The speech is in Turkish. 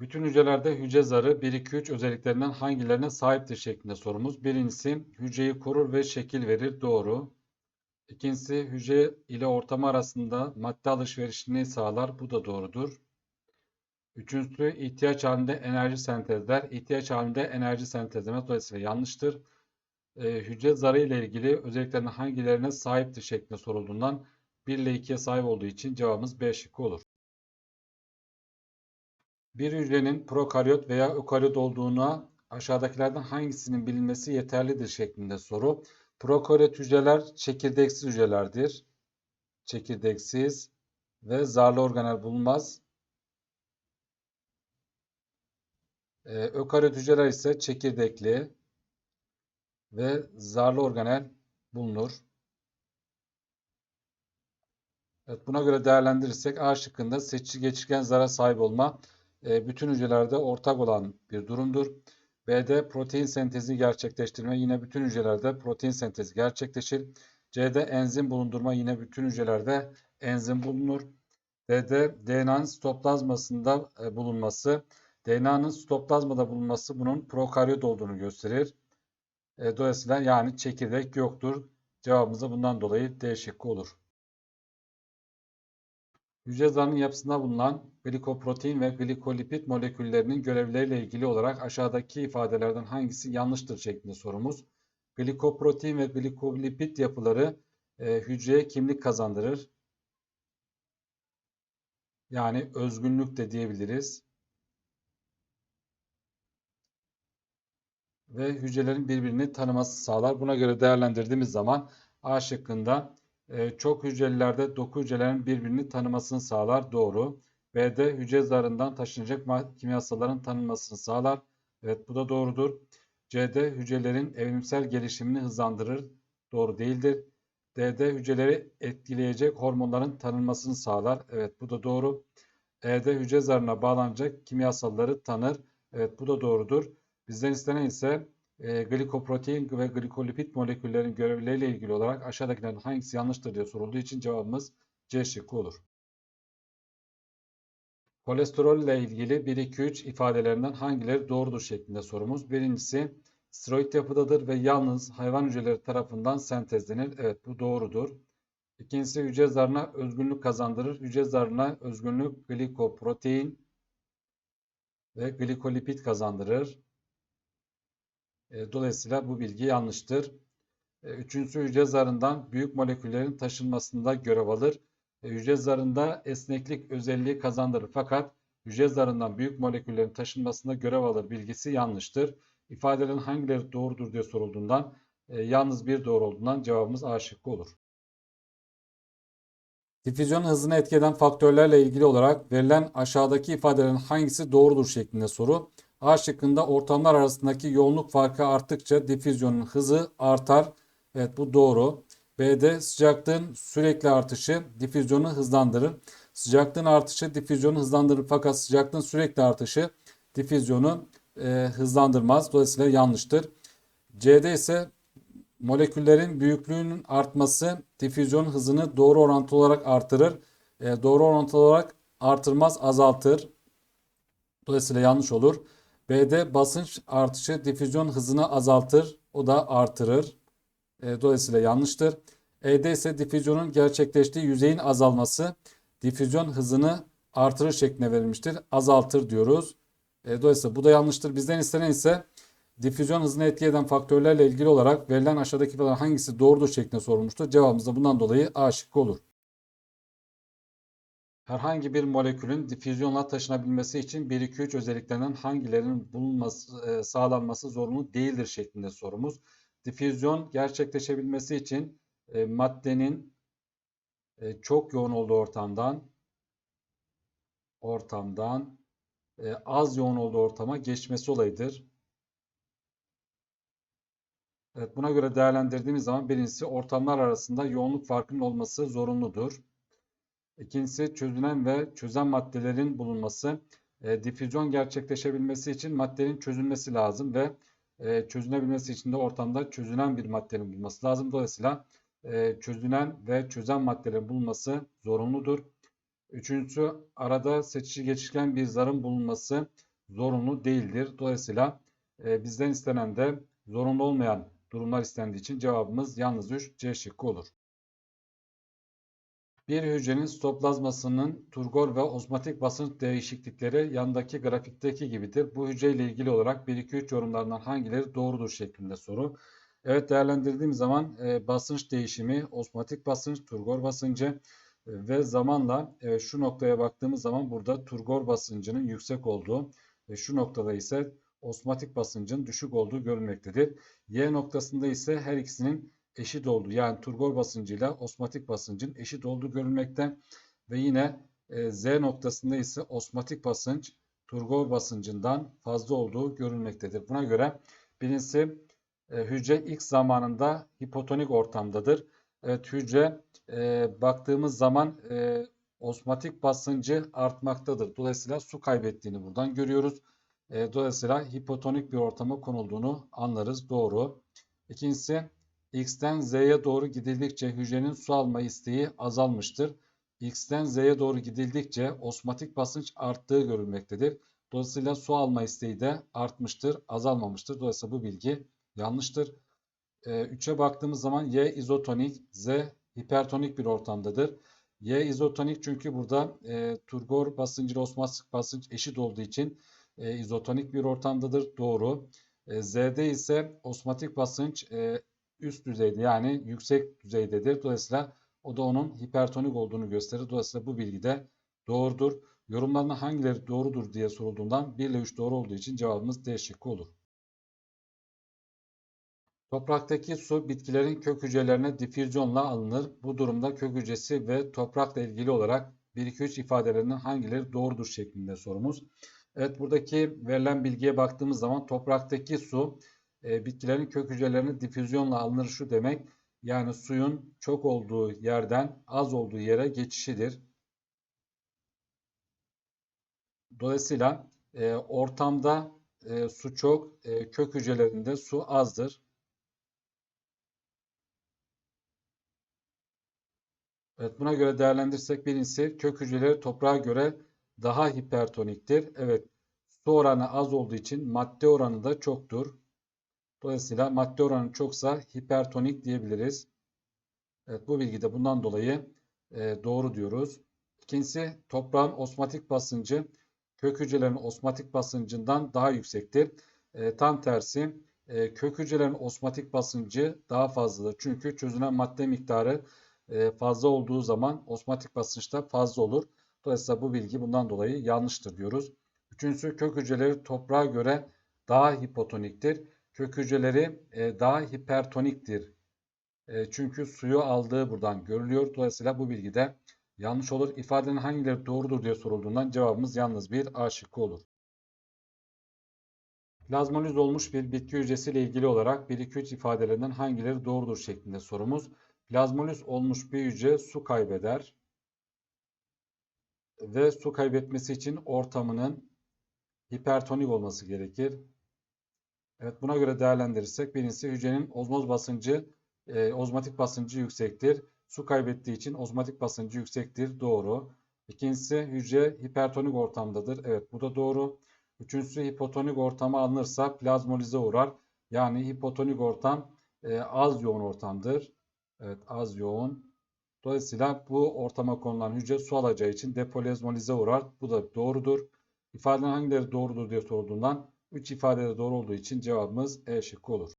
Bütün hücrelerde hücre zarı 1, 2, 3 özelliklerinden hangilerine sahiptir şeklinde sorumuz. Birincisi hücreyi korur ve şekil verir. Doğru. İkincisi hücre ile ortam arasında madde alışverişini sağlar. Bu da doğrudur. Üçüncüsü ihtiyaç halinde enerji sentezler. İhtiyaç halinde enerji sentezleme dolayısıyla yanlıştır. Ee, hücre zarı ile ilgili özelliklerinin hangilerine sahiptir şeklinde sorulduğundan 1 ile 2'ye sahip olduğu için cevabımız B şıkkı olur. Bir hücrenin prokaryot veya ökaryot olduğuna aşağıdakilerden hangisinin bilinmesi yeterlidir şeklinde soru. Prokaryot hücreler çekirdeksiz hücrelerdir. Çekirdeksiz ve zarlı organel bulunmaz. Ee, ökaryot hücreler ise çekirdekli ve zarlı organel bulunur. Evet, buna göre değerlendirirsek A şıkkında seçici geçirgen zara sahip olma e, bütün hücrelerde ortak olan bir durumdur. B'de protein sentezi gerçekleştirme yine bütün hücrelerde protein sentezi gerçekleşir. C'de enzim bulundurma yine bütün hücrelerde enzim bulunur. D'de DNA'nın sitoplazmasında e, bulunması, DNA'nın sitoplazmada bulunması bunun prokaryot olduğunu gösterir. E, dolayısıyla yani çekirdek yoktur. Cevabımız da bundan dolayı D şıkkı olur. Hücre yapısında bulunan glikoprotein ve glikolipid moleküllerinin görevleriyle ilgili olarak aşağıdaki ifadelerden hangisi yanlıştır şeklinde sorumuz. Glikoprotein ve glikolipid yapıları e, hücreye kimlik kazandırır. Yani özgünlük de diyebiliriz. Ve hücrelerin birbirini tanıması sağlar. Buna göre değerlendirdiğimiz zaman A şıkkında e, çok hücrelerde doku hücrelerin birbirini tanımasını sağlar. Doğru. B'de hücre zarından taşınacak kimyasalların tanınmasını sağlar. Evet bu da doğrudur. C'de hücrelerin evrimsel gelişimini hızlandırır. Doğru değildir. D'de hücreleri etkileyecek hormonların tanınmasını sağlar. Evet bu da doğru. E'de hücre zarına bağlanacak kimyasalları tanır. Evet bu da doğrudur. Bizden istenen ise e, glikoprotein ve glikolipid moleküllerin görevleriyle ilgili olarak aşağıdakilerden hangisi yanlıştır diye sorulduğu için cevabımız C şıkkı olur. Kolesterol ile ilgili 1-2-3 ifadelerinden hangileri doğrudur şeklinde sorumuz. Birincisi steroid yapıdadır ve yalnız hayvan hücreleri tarafından sentezlenir. Evet bu doğrudur. İkincisi hücre zarına özgünlük kazandırır. Hücre zarına özgünlük glikoprotein ve glikolipid kazandırır. E, dolayısıyla bu bilgi yanlıştır. E, üçüncüsü hücre zarından büyük moleküllerin taşınmasında görev alır. E, hücre zarında esneklik özelliği kazandırır. Fakat hücre zarından büyük moleküllerin taşınmasında görev alır bilgisi yanlıştır. İfadelerin hangileri doğrudur diye sorulduğundan yalnız bir doğru olduğundan cevabımız A şıkkı olur. Difüzyon hızını etki eden faktörlerle ilgili olarak verilen aşağıdaki ifadelerin hangisi doğrudur şeklinde soru. A şıkkında ortamlar arasındaki yoğunluk farkı arttıkça difüzyonun hızı artar. Evet bu doğru. B'de sıcaklığın sürekli artışı difüzyonu hızlandırır. Sıcaklığın artışı difüzyonu hızlandırır fakat sıcaklığın sürekli artışı difüzyonu e, hızlandırmaz. Dolayısıyla yanlıştır. C'de ise moleküllerin büyüklüğünün artması difüzyon hızını doğru orantılı olarak artırır. E, doğru orantılı olarak artırmaz azaltır. Dolayısıyla yanlış olur. B'de basınç artışı difüzyon hızını azaltır. O da artırır. E, dolayısıyla yanlıştır. E'de ise difüzyonun gerçekleştiği yüzeyin azalması difüzyon hızını artırır şeklinde verilmiştir. Azaltır diyoruz. E, dolayısıyla bu da yanlıştır. Bizden istenen ise difüzyon hızını etki eden faktörlerle ilgili olarak verilen aşağıdaki falan hangisi doğrudur şeklinde sorulmuştur. Cevabımız da bundan dolayı A şıkkı olur. Herhangi bir molekülün difüzyonla taşınabilmesi için 1-2-3 özelliklerinden hangilerinin bulunması, e, sağlanması zorunlu değildir şeklinde sorumuz. Difüzyon gerçekleşebilmesi için e, maddenin e, çok yoğun olduğu ortamdan ortamdan az yoğun olduğu ortama geçmesi olayıdır. Evet, buna göre değerlendirdiğimiz zaman birincisi ortamlar arasında yoğunluk farkının olması zorunludur. İkincisi çözünen ve çözen maddelerin bulunması. E, difüzyon gerçekleşebilmesi için maddenin çözülmesi lazım ve e, çözünebilmesi için de ortamda çözünen bir maddenin bulunması lazım. Dolayısıyla e, çözünen ve çözen maddelerin bulunması zorunludur. Üçüncüsü arada seçici geçişken bir zarın bulunması. zorunlu değildir. Dolayısıyla e, bizden istenen de zorunlu olmayan durumlar istendiği için cevabımız yalnız 3 C şıkkı olur. Bir hücrenin sitoplazmasının turgor ve ozmotik basınç değişiklikleri yandaki grafikteki gibidir. Bu hücreyle ilgili olarak 1-2-3 yorumlarından hangileri doğrudur şeklinde soru. Evet değerlendirdiğim zaman e, basınç değişimi, ozmotik basınç, turgor basıncı e, ve zamanla e, şu noktaya baktığımız zaman burada turgor basıncının yüksek olduğu ve şu noktada ise osmotik basıncın düşük olduğu görülmektedir. Y noktasında ise her ikisinin eşit olduğu yani turgor basıncıyla osmotik basıncın eşit olduğu görülmekte ve yine e, Z noktasında ise osmotik basınç turgor basıncından fazla olduğu görülmektedir. Buna göre birincisi e, hücre ilk zamanında hipotonik ortamdadır. Evet hücre e, baktığımız zaman e, osmotik basıncı artmaktadır. Dolayısıyla su kaybettiğini buradan görüyoruz. E, dolayısıyla hipotonik bir ortama konulduğunu anlarız. Doğru. İkincisi X'ten Z'ye doğru gidildikçe hücrenin su alma isteği azalmıştır. X'ten Z'ye doğru gidildikçe osmotik basınç arttığı görülmektedir. Dolayısıyla su alma isteği de artmıştır, azalmamıştır. Dolayısıyla bu bilgi yanlıştır. 3'e baktığımız zaman Y izotonik, Z hipertonik bir ortamdadır. Y izotonik çünkü burada e, turgor basıncı ile osmotik basınç eşit olduğu için e, izotonik bir ortamdadır. Doğru. E, Z'de ise osmotik basınç e, üst düzeyde yani yüksek düzeydedir. Dolayısıyla o da onun hipertonik olduğunu gösterir. Dolayısıyla bu bilgi de doğrudur. Yorumlarına hangileri doğrudur diye sorulduğundan 1 ile 3 doğru olduğu için cevabımız D şıkkı olur. Topraktaki su bitkilerin kök hücrelerine difüzyonla alınır. Bu durumda kök hücresi ve toprakla ilgili olarak 1-2-3 ifadelerinden hangileri doğrudur şeklinde sorumuz. Evet buradaki verilen bilgiye baktığımız zaman topraktaki su e, bitkilerin kök hücrelerine difüzyonla alınır şu demek. Yani suyun çok olduğu yerden az olduğu yere geçişidir. Dolayısıyla e, ortamda e, su çok, e, kök hücrelerinde su azdır. Evet, buna göre değerlendirirsek birincisi kök hücreleri toprağa göre daha hipertoniktir. Evet, su oranı az olduğu için madde oranı da çoktur. Dolayısıyla madde oranı çoksa hipertonik diyebiliriz. Evet, bu bilgi de bundan dolayı e, doğru diyoruz. İkincisi toprağın osmotik basıncı kök hücrelerin osmotik basıncından daha yüksektir. E, tam tersi e, kök hücrelerin osmotik basıncı daha fazladır. Çünkü çözünen madde miktarı e, fazla olduğu zaman osmotik basınç da fazla olur. Dolayısıyla bu bilgi bundan dolayı yanlıştır diyoruz. Üçüncüsü kök hücreleri toprağa göre daha hipotoniktir. Kök hücreleri e, daha hipertoniktir. E, çünkü suyu aldığı buradan görülüyor. Dolayısıyla bu bilgi de yanlış olur. İfadenin hangileri doğrudur diye sorulduğundan cevabımız yalnız bir A şıkkı olur. Plazmoliz olmuş bir bitki hücresiyle ilgili olarak 1-2-3 ifadelerinden hangileri doğrudur şeklinde sorumuz. Plazmoliz olmuş bir hücre su kaybeder ve su kaybetmesi için ortamının hipertonik olması gerekir. Evet buna göre değerlendirirsek birincisi hücrenin ozmoz basıncı, e, ozmotik basıncı yüksektir. Su kaybettiği için ozmotik basıncı yüksektir. Doğru. İkincisi hücre hipertonik ortamdadır. Evet bu da doğru. Üçüncüsü hipotonik ortama alınırsa plazmolize uğrar. Yani hipotonik ortam e, az yoğun ortamdır. Evet az yoğun. Dolayısıyla bu ortama konulan hücre su alacağı için deplazmolize uğrar. Bu da doğrudur. İfadenin hangileri doğrudur diye sorulduğundan 3 ifade de doğru olduğu için cevabımız E şıkkı olur.